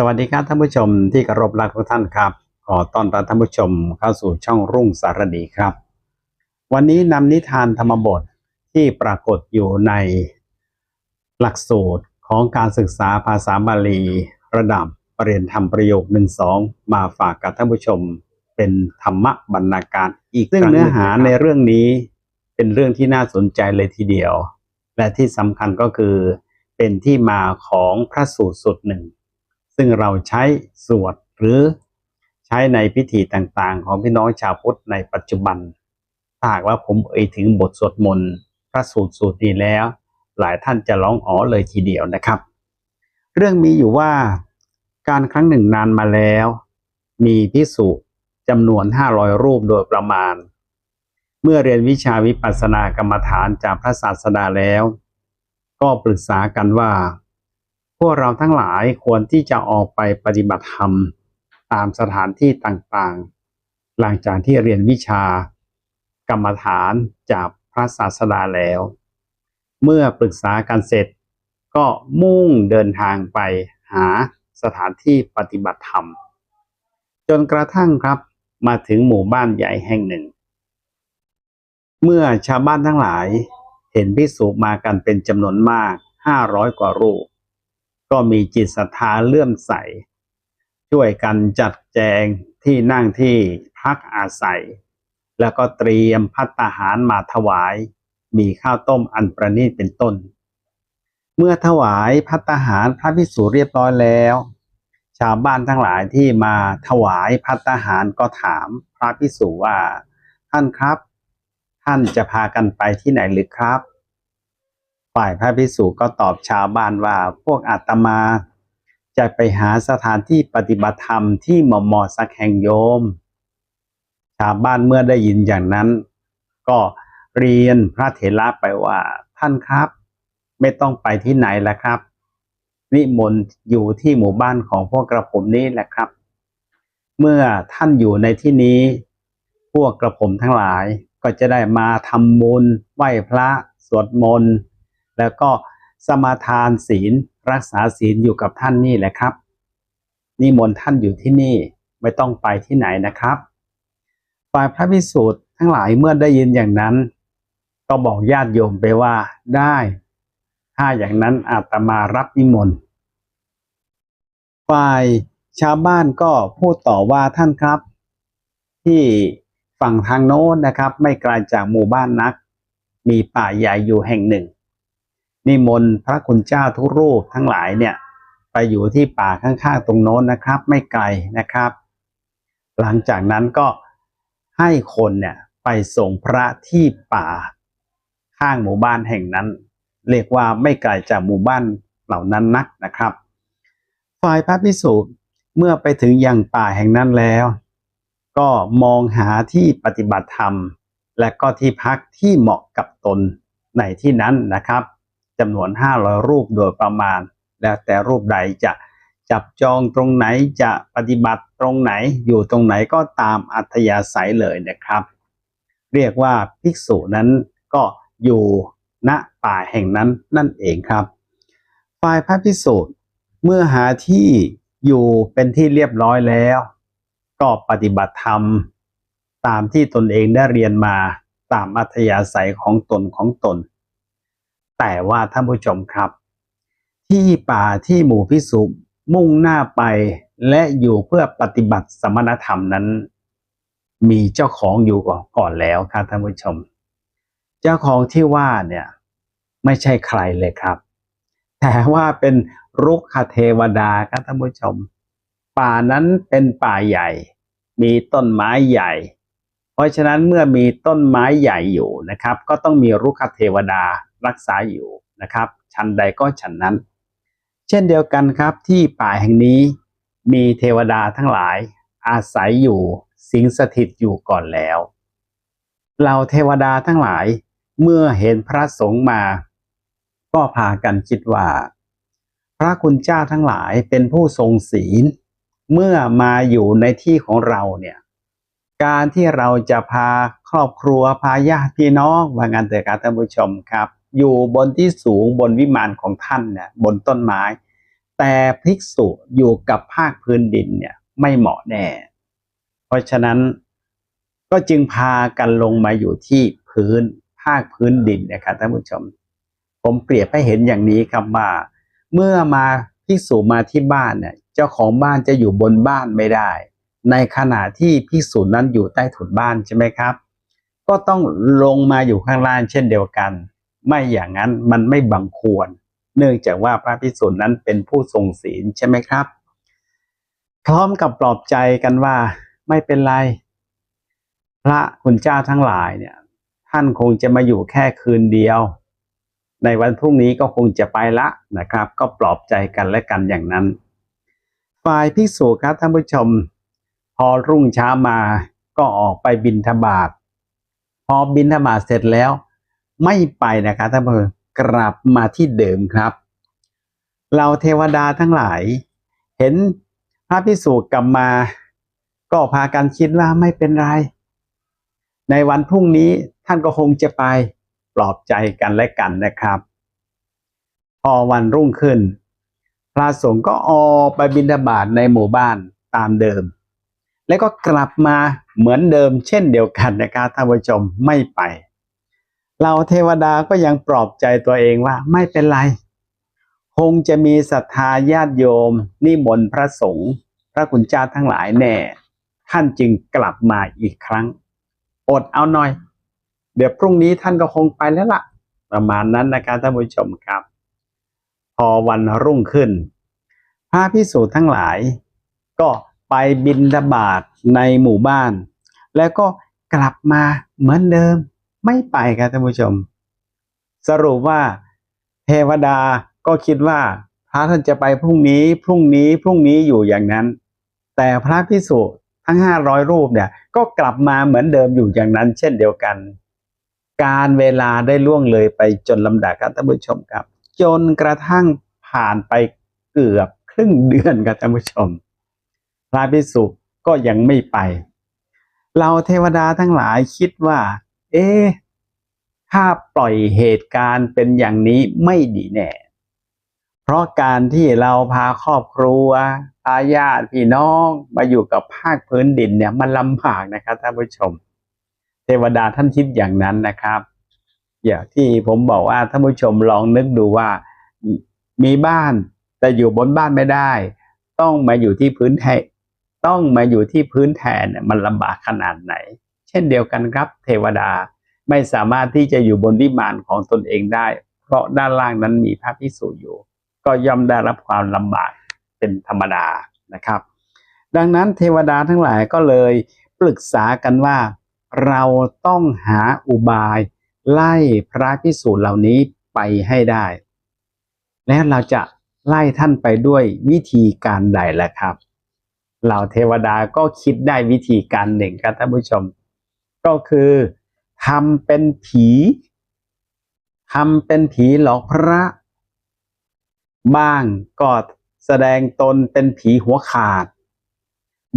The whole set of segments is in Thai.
สวัสดีครับท่านผู้ชมที่เคารพรักทุกท่านครับขอต้อนรับท่านผู้ชมเข้าสู่ช่องรุ่งสารดีครับ วันนี้นำนิทานธรรมบทที่ปรากฏอยู่ในหลักสูตรของการศึกษาภาษาบาลี ระดับปรริญธรรมประโยคหนึ่งสองมาฝากกับท่านผู้ชมเป็นธรรมะบรรณาการ อีกซึ่งเนื้อหาในเรื่องนี้เป็นเรื่องที่น่าสนใจเลยทีเดียว และที่สำคัญก็คือเป็นที่มาของพระสูตรสุดหนึ่ง ซึ่งเราใช้สวดหรือใช้ในพิธีต่างๆ ของพี่น้องชาวพุทธในปัจจุบันถ้าหากว่าผมเอ่ยถึงบทสวดมนต์พระสูตรสูตรนี้แล้ว หลายท่านจะร้องอ๋อเลยทีเดียวนะครับ เรื่องมีอยู่ว่าการครั้งหนึ่งนานมาแล้ว มีพิสุจำนวน 500 รูปโดยประมาณ เมื่อเรียนวิชาวิปัสสนากรรมฐานจากพระศาสดาแล้ว ก็ปรึกษากันว่า พวกเราทั้งหลายควรที่จะออกไปปฏิบัติธรรม ตามสถานที่ต่างๆ หลังจากที่เรียนวิชากรรมฐานจากพระศาสดาแล้ว เมื่อปรึกษากันเสร็จก็มุ่งเดินทางไปหาสถานที่ปฏิบัติธรรม จนกระทั่งครับมาถึงหมู่บ้านใหญ่แห่งหนึ่ง เมื่อชาวบ้านทั้งหลายเห็นพิสุมากันเป็นจำนวนมากห้าร้อยกว่ารูป ก็มีจิตศรัทธาเลื่อมใส ช่วยกันจัดแจงที่นั่งที่พักอาศัย แล้วก็เตรียมพัตตาหารมาถวาย มีข้าวต้มอันประณีตเป็นต้น เมื่อถวายพัตตาหารพระพิสุเรียบร้อยแล้ว ชาวบ้านทั้งหลายที่มาถวายพัตตาหารก็ถามพระพิสุว่า ท่านครับ ท่านจะพากันไปที่ไหนหรือครับ ฝ่ายพระพิสุก็ตอบชาวบ้านว่าพวกอาตมาจะไปหาสถานที่ปฏิบัติธรรมที่เหมาะเหมาะสักแห่งโยม ชาวบ้านเมื่อได้ยินอย่างนั้น ก็เรียนพระเถระไปว่าท่านครับ ไม่ต้องไปที่ไหนแล้วครับนิมนต์อยู่ที่หมู่บ้านของพวกกระผมนี้แหละครับ เมื่อท่านอยู่ในที่นี้ พวกกระผมทั้งหลายก็จะได้มาทำบุญไหว้พระสวดมนต์ แล้วก็สมาทานศีลรักษาศีลอยู่กับท่านนี่แหละครับ นิมนต์ท่านอยู่ที่นี่ไม่ต้องไปที่ไหนนะครับ ฝ่ายพระพิสุทธิ์ทั้งหลายเมื่อได้ยินอย่างนั้น ก็บอกญาติโยมไปว่าได้ ถ้าอย่างนั้นอาตมารับนิมนต์ฝ่ายชาวบ้านก็พูดต่อว่าท่านครับ ที่ฝั่งทางโน้นนะครับ ไม่ไกลจากหมู่บ้านนัก มีป่าใหญ่อยู่แห่งหนึ่ง นิมนต์พระคุณเจ้าทุกรูปทั้งหลายเนี่ยไปอยู่ที่ป่าข้างๆตรงโน้นนะครับ ไม่ไกลนะครับ หลังจากนั้นก็ให้คนเนี่ยไปส่งพระที่ป่าข้างหมู่บ้านแห่งนั้น เรียกว่าไม่ไกลจากหมู่บ้านเหล่านั้นนักนะครับ ฝ่ายพระพิสุเมื่อไปถึงยังป่าแห่งนั้นแล้ว ก็มองหาที่ปฏิบัติธรรม และก็ที่พักที่เหมาะกับตนในที่นั้นนะครับ จำนวน 500 รูปโดยประมาณ แล้วแต่รูปใดจะจับจองตรงไหนจะปฏิบัติตรงไหนอยู่ตรงไหนก็ตามอัธยาศัยเลยนะครับ เรียกว่าภิกษุนั้นก็อยู่ณป่าแห่งนั้นนั่นเองครับ ฝ่ายพระภิกษุเมื่อหาที่อยู่เป็นที่เรียบร้อยแล้ว ก็ปฏิบัติธรรม ตามที่ตนเองได้เรียนมาตามอัธยาศัยของตนของตน แต่ว่าท่านผู้ชมครับ ที่ป่าที่หมู่พิสุมุ่งหน้าไปและอยู่เพื่อปฏิบัติสมณธรรมนั้น มีเจ้าของอยู่ก่อนแล้วครับท่านผู้ชม เจ้าของที่ว่าเนี่ยไม่ใช่ใครเลยครับ แต่ว่าเป็นรุกขเทวดาครับท่านผู้ชม ป่านั้นเป็นป่าใหญ่ มีต้นไม้ใหญ่ เพราะฉะนั้นเมื่อมีต้นไม้ใหญ่อยู่นะครับ ก็ต้องมีรุกขเทวดารักษาอยู่นะครับชั้นใดก็ชั้นนั้น เช่นเดียวกันครับที่ป่าแห่งนี้มีเทวดาทั้งหลายอาศัยอยู่สิงสถิตอยู่ก่อนแล้วเราเทวดาทั้งหลายเมื่อเห็นพระสงฆ์มา ก็พากันคิดว่า พระคุณเจ้าทั้งหลายเป็นผู้ทรงศีล เมื่อมาอยู่ในที่ของเราเนี่ย การที่เราจะพาครอบครัวพาญาติพี่น้องว่างันเถอะครับท่านผู้ชมครับ อยู่บนที่สูงบนวิมานของท่านเนี่ยบนต้นไม้ แต่ภิกษุอยู่กับภาคพื้นดินเนี่ยไม่เหมาะแน่ เพราะฉะนั้นก็จึงพากันลงมาอยู่ที่พื้นภาคพื้นดินนะครับท่านผู้ชม ผมเปรียบให้เห็นอย่างนี้ครับว่า เมื่อมาภิกษุมาที่บ้านเนี่ยเจ้าของบ้านจะอยู่บนบ้านไม่ได้ ในขณะที่ภิกษุนั้นอยู่ใต้ถุนบ้านใช่ไหมครับ ก็ต้องลงมาอยู่ข้างล่างเช่นเดียวกัน ไม่อย่างนั้นมันไม่บังควร เนื่องจากว่าพระภิกษุนั้นเป็นผู้ทรงศีลใช่ไหมครับ พร้อมกับปลอบใจกันว่าไม่เป็นไร พระคุณเจ้าทั้งหลายเนี่ย ท่านคงจะมาอยู่แค่คืนเดียว ในวันพรุ่งนี้ก็คงจะไปละนะครับ ก็ปลอบใจกันและกันอย่างนั้น ฝ่ายภิกษุครับท่านผู้ชม พอรุ่งเช้ามาก็ออกไปบินทบาทพอบินทบาทเสร็จแล้ว ไม่ไปนะครับท่านผู้ชมกลับมาที่เดิมครับ เราเทวดาทั้งหลาย เห็นพระภิกษุกลับมา ก็พากันคิดว่าไม่เป็นไร ในวันพรุ่งนี้ท่านก็คงจะไปปลอบใจกันและกันนะครับ พอวันรุ่งขึ้น พระสงฆ์ก็ออกไปบิณฑบาตในหมู่บ้านตามเดิม แล้วก็กลับมาเหมือนเดิมเช่นเดียวกันนะครับท่านผู้ชมไม่ไป เราเทวดาก็ยังปลอบใจตัวเองว่าไม่เป็นไร คงจะมีศรัทธาญาติโยม นิมนต์พระสงฆ์พระคุณเจ้าทั้งหลายแน่ ท่านจึงกลับมาอีกครั้ง อดเอาหน่อย เดี๋ยวพรุ่งนี้ท่านก็คงไปแล้วล่ะ ประมาณนั้นนะครับท่านผู้ชมครับ พอวันรุ่งขึ้นพระพิสูจน์ทั้งหลายก็ ไปบินบาตในหมู่บ้าน แล้วก็กลับมาเหมือนเดิม ไม่ไปครับท่านผู้ชม สรุปว่าเทวดาก็คิดว่าพระท่านจะไปพรุ่งนี้ พรุ่งนี้พรุ่งนี้อยู่อย่างนั้น แต่พระพิสุทั้งห้าร้อยรูปเนี่ยก็กลับมาเหมือนเดิมอยู่อย่างนั้น เช่นเดียวกัน การเวลาได้ล่วงเลยไปจนลำดับครับท่านผู้ชมครับ จนกระทั่งผ่านไปเกือบครึ่งเดือนครับท่านผู้ชม พระพิสุก็ยังไม่ไป เราเทวดาทั้งหลายคิดว่า เอ๊ะถ้าปล่อยเหตุการณ์เป็นอย่างนี้ไม่ดีแน่ เพราะการที่เราพาครอบครัวพาญาติพี่น้องมาอยู่กับภาคพื้นดินเนี่ยมันลำบากนะครับท่านผู้ชม เทวดาท่านคิดอย่างนั้นนะครับอย่างที่ผมบอกว่าท่านผู้ชมลองนึกดูว่ามีบ้านแต่อยู่บนบ้านไม่ได้ ต้องมาอยู่ที่พื้นแทน ต้องมาอยู่ที่พื้นแทนเนี่ยมันลำบากขนาดไหน เช่นเดียวกันครับ เทวดาไม่สามารถที่จะอยู่บนวิมานของตนเองได้ เพราะด้านล่างนั้นมีพระพิสุอยู่ ก็ย่อมได้รับความลำบากเป็นธรรมดานะครับ ดังนั้นเทวดาทั้งหลายก็เลยปรึกษากันว่า เราต้องหาอุบายไล่พระพิสุเหล่านี้ไปให้ได้ แล้วเราจะไล่ท่านไปด้วยวิธีการใดล่ะครับ เหล่าเทวดาก็คิดได้วิธีการหนึ่งครับท่านผู้ชม ก็คือทำเป็นผีทำเป็นผีหลอกพระ บ้างก็แสดงตนเป็นผีหัวขาด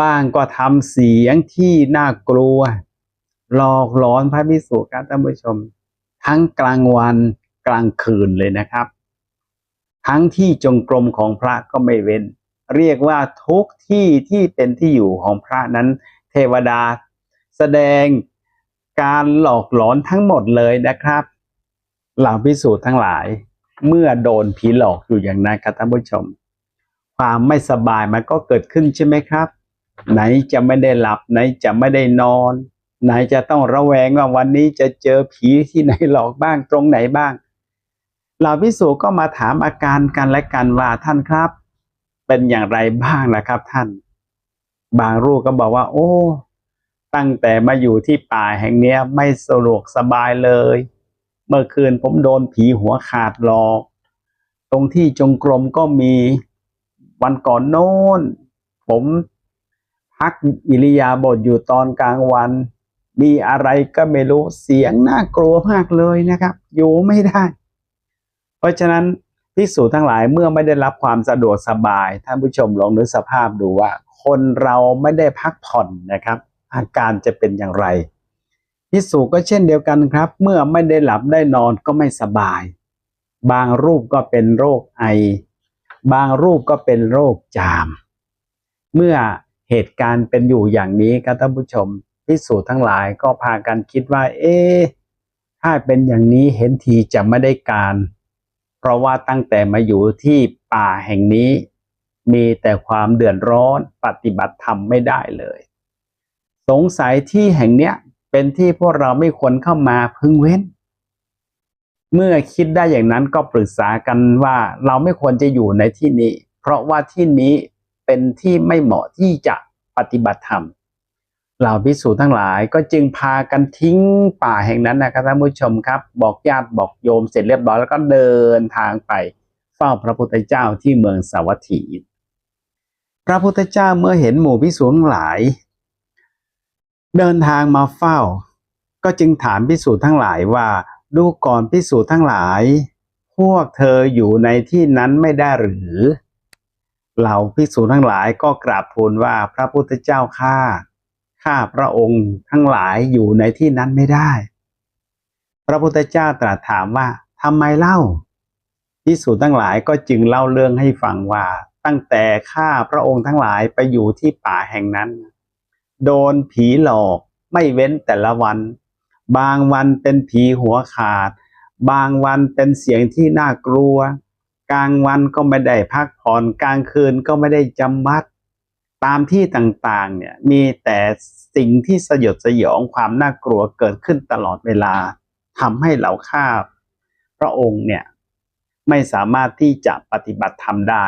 บ้างก็ทำเสียงที่น่ากลัว หลอกหลอนพระพิสุครับท่านผู้ชม ทั้งกลางวันกลางคืนเลยนะครับ ทั้งที่จงกรมของพระก็ไม่เว้น เรียกว่าทุกที่ที่เป็นที่อยู่ของพระนั้น เทวดา แสดงการหลอกหลอนทั้งหมดเลยนะครับ เหล่าพิสูจน์ทั้งหลาย เมื่อโดนผีหลอกอยู่อย่างนั้นครับท่านผู้ชม ความไม่สบายมันก็เกิดขึ้นใช่ไหมครับ ไหนจะไม่ได้หลับ ไหนจะไม่ได้นอน ไหนจะต้องระแวงว่าวันนี้จะเจอผีที่ไหนหลอกบ้างตรงไหนบ้างเหล่าพิสูจน์ก็มาถามอาการกันและกันว่าท่านครับ เป็นอย่างไรบ้างนะครับท่าน บางรูปก็บอกว่า โอ้ ตั้งแต่มาอยู่ที่ป่าแห่งนี้ไม่สะดวกสบายเลย เมื่อคืนผมโดนผีหัวขาดหลอก ตรงที่จงกรมก็มีวันก่อนโน้น ผมพักอิริยาบถอยู่ตอนกลางวัน มีอะไรก็ไม่รู้เสียงน่ากลัวมากเลยนะครับ อยู่ไม่ได้ เพราะฉะนั้น พิสูจทั้งหลายเมื่อไม่ได้รับความสะดวกสบาย ท่านผู้ชมลองนึกสภาพดูว่า คนเราไม่ได้พักผ่อนนะครับ อาการจะเป็นอย่างไรพิสูจก็เช่นเดียวกันครับ เมื่อไม่ได้หลับได้นอนก็ไม่สบาย บางรูปก็เป็นโรคไอ บางรูปก็เป็นโรคจาม เมื่อเหตุการณ์เป็นอยู่อย่างนี้ครับท่านผู้ชมพิสูจน์ทั้งหลายก็พากันคิดว่า เอ๊ถ้าเป็นอย่างนี้เห็นทีจะไม่ได้การ เพราะว่าตั้งแต่มาอยู่ที่ป่าแห่งนี้ มีแต่ความเดือดร้อนปฏิบัติธรรมไม่ได้เลย สงสัยที่แห่งเนี้ยเป็นที่พวกเราไม่ควรเข้ามาพึงเว้น เมื่อคิดได้อย่างนั้นก็ปรึกษากันว่าเราไม่ควรจะอยู่ในที่นี้ เพราะว่าที่นี้เป็นที่ไม่เหมาะที่จะปฏิบัติธรรม เหล่าภิกษุทั้งหลายก็จึงพากันทิ้งป่าแห่งนั้นนะครับท่านผู้ชมครับ บอกญาติบอกโยมเสร็จเรียบร้อยแล้วก็เดินทางไปเฝ้าพระพุทธเจ้าที่เมืองสาวัตถี พระพุทธเจ้าเมื่อเห็นหมู่ภิกษุทั้งหลาย เดินทางมาเฝ้า ก็จึงถามภิกษุทั้งหลายว่าดูก่อนภิกษุทั้งหลาย พวกเธออยู่ในที่นั้นไม่ได้หรือเหล่าภิกษุทั้งหลายก็กราบทูลว่าพระพุทธเจ้าข้า ข้าพระองค์ทั้งหลายอยู่ในที่นั้นไม่ได้ พระพุทธเจ้าตรัสถามว่าทำไมเล่าภิกษุทั้งหลายก็จึงเล่าเรื่องให้ฟังว่า ตั้งแต่ข้าพระองค์ทั้งหลายไปอยู่ที่ป่าแห่งนั้น โดนผีหลอกไม่เว้นแต่ละวัน บางวันเป็นผีหัวขาด บางวันเป็นเสียงที่น่ากลัว กลางวันก็ไม่ได้พักผ่อนกลางคืนก็ไม่ได้จำวัด ตามที่ต่างๆเนี่ยมีแต่สิ่งที่สยดสยองความน่ากลัวเกิดขึ้นตลอดเวลาทำให้เหล่าข้าพระองค์เนี่ยไม่สามารถที่จะปฏิบัติธรรมได้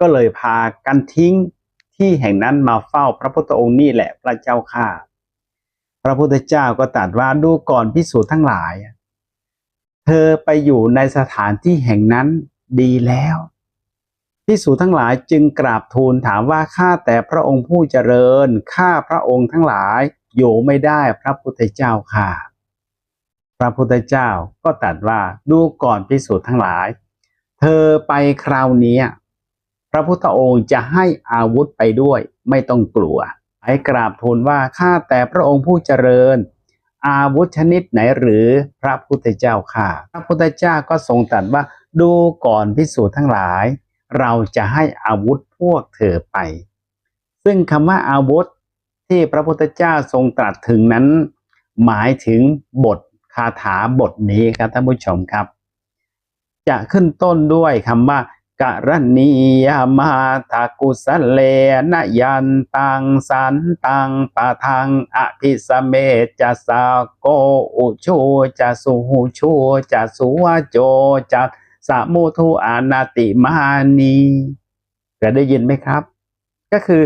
ก็เลยพากันทิ้งที่แห่งนั้นมาเฝ้าพระพุทธองค์นี่แหละพระเจ้าข้าพระพุทธเจ้าก็ตรัสว่าดูก่อนพิสูจน์ทั้งหลาย เธอไปอยู่ในสถานที่แห่งนั้นดีแล้ว พิสูจน์ทั้งหลายจึงกราบทูลถามว่าข้าแต่พระองค์ผู้เจริญข้าพระองค์ทั้งหลายอยู่ไม่ได้พระพุทธเจ้าค่ะ พระพุทธเจ้าก็ตรัสว่าดูก่อนพิสูจน์ทั้งหลาย เธอไปคราวนี้ พระพุทธองค์จะให้อาวุธไปด้วย ไม่ต้องกลัวให้กราบทูลว่าข้าแต่พระองค์ผู้เจริญ อาวุธชนิดไหนหรือพระพุทธเจ้าค่ะ พระพุทธเจ้าก็ทรงตรัสว่าดูก่อนพิสูจน์ทั้งหลาย เราจะให้อาวุธพวกเธอไป ซึ่งคำว่าอาวุธที่พระพุทธเจ้าทรงตรัสถึงนั้น หมายถึงบทคาถาบทนี้ครับท่านผู้ชมครับ จะขึ้นต้นด้วยคำว่ากรณียมาตากุสเลนยันตังสันตังปะทังอภิสเมจะสาโกอุชูจะสุหูชูจะสุวโจจะสมุทุอานาติมานีเคยได้ยินไหมครับ ก็คือ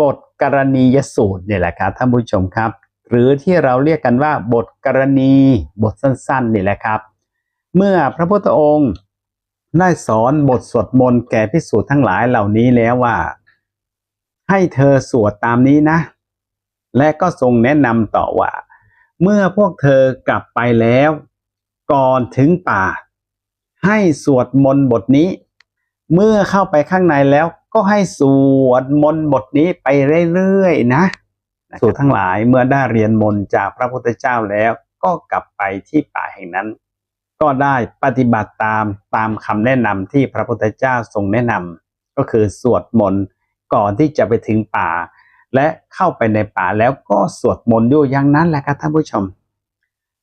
บทกรณียสูตรเนี่ยแหละครับท่านผู้ชมครับ หรือที่เราเรียกกันว่าบทกรณีบทสั้นๆนี่แหละครับ เมื่อพระพุทธองค์ได้สอนบทสวดมนต์แก่พิสูจน์ทั้งหลายเหล่านี้แล้วว่า ให้เธอสวดตามนี้นะ และก็ทรงแนะนำต่อว่า เมื่อพวกเธอกลับไปแล้ว ก่อนถึงป่า ให้สวดมนต์บทนี้ เมื่อเข้าไปข้างในแล้วก็ให้สวดมนต์บทนี้ไปเรื่อยๆนะสูตรทั้งหลายเมื่อได้เรียนมนต์จากพระพุทธเจ้าแล้วก็กลับไปที่ป่าแห่งนั้น ก็ได้ปฏิบัติตามตามคำแนะนำที่พระพุทธเจ้าทรงแนะนำก็คือสวดมนต์ก่อนที่จะไปถึงป่า และเข้าไปในป่าแล้วก็สวดมนต์อยู่อย่างนั้นแหละครับท่านผู้ชม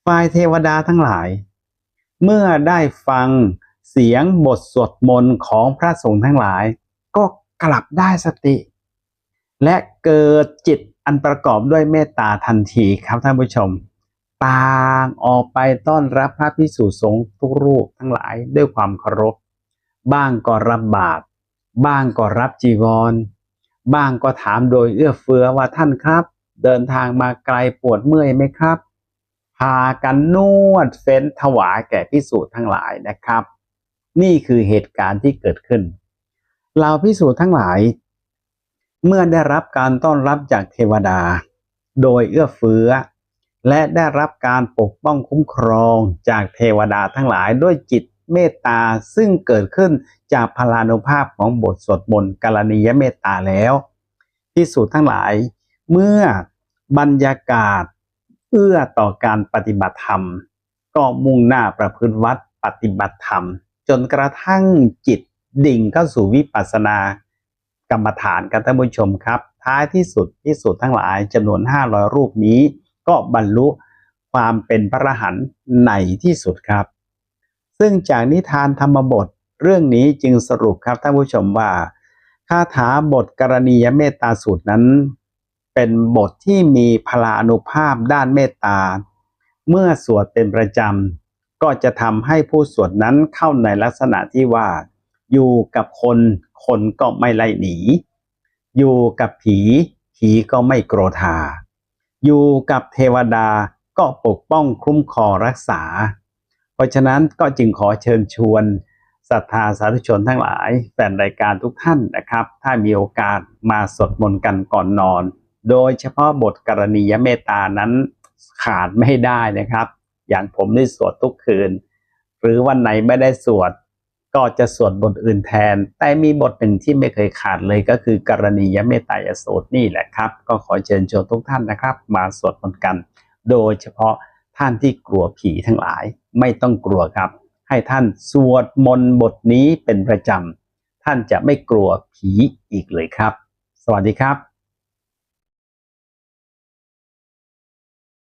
ฝ่ายเทวดาทั้งหลาย เมื่อได้ฟังเสียงบทสวดมนต์ของพระสงฆ์ทั้งหลาย ก็กลับได้สติ และเกิดจิตอันประกอบด้วยเมตตาทันทีครับท่านผู้ชม ต่างออกไปต้อนรับพระพิสุสงฆ์ทุกรูปทั้งหลายด้วยความเคารพ บ้างก็รับบาตรบ้างก็รับจีวร บ้างก็ถามโดยเอื้อเฟื้อว่าท่านครับ เดินทางมาไกลปวดเมื่อยไหมครับากันนวดเฟ้นถวายแก่พิสูจน์ทั้งหลายนะครับ นี่คือเหตุการณ์ที่เกิดขึ้น เราพิสูจน์ทั้งหลาย เมื่อได้รับการต้อนรับจากเทวดา โดยเอื้อเฟื้อ และได้รับการปกป้องคุ้มครองจากเทวดาทั้งหลายด้วยจิตเมตตาซึ่งเกิดขึ้นจากพลานุภาพของบทสวดมนต์กรณียเมตตาแล้วพิสูจน์ทั้งหลาย เมื่อบรรยากาศ เอื้อต่อการปฏิบัติธรรม ก็มุ่งหน้าประพฤติวัดปฏิบัติธรรม จนกระทั่งจิตดิ่งเข้าสู่วิปัสสนากรรมฐานกันท่านผู้ชมครับ ท้ายที่สุดที่สุดทั้งหลายจำนวน 500 รูปนี้ ก็บรรลุความเป็นพระอรหันต์ในที่สุดครับ ซึ่งจากนิทานธรรมบทเรื่องนี้จึงสรุปครับท่านผู้ชมว่าคาถาบทกรณียเมตตาสูตรนั้น เป็นบทที่มีพลานุภาพด้านเมตตา เมื่อสวดเป็นประจำ ก็จะทำให้ผู้สวดนั้นเข้าในลักษณะที่ว่า อยู่กับคนคนก็ไม่ไล่หนี อยู่กับผี ผีก็ไม่โกรธา อยู่กับเทวดาก็ปกป้องคุ้มครองรักษา เพราะฉะนั้นก็จึงขอเชิญชวนศรัทธาสาธุชนทั้งหลายแฟนรายการทุกท่านนะครับ ถ้ามีโอกาสมาสวดมนต์กันก่อนนอน โดยเฉพาะบทกรณียเมตตานั้นขาดไม่ได้นะครับ อย่างผมได้สวดทุกคืน หรือวันไหนไม่ได้สวด ก็จะสวดบทอื่นแทน แต่มีบทหนึ่งที่ไม่เคยขาดเลยก็คือกรณียเมตตายสูตรนี่แหละครับ ก็ขอเชิญชวนทุกท่านนะครับ มาสวดมนต์กัน โดยเฉพาะท่านที่กลัวผีทั้งหลาย ไม่ต้องกลัวครับ ให้ท่านสวดมนต์บทนี้เป็นประจำท่านจะไม่กลัวผีอีกเลยครับ สวัสดีครับ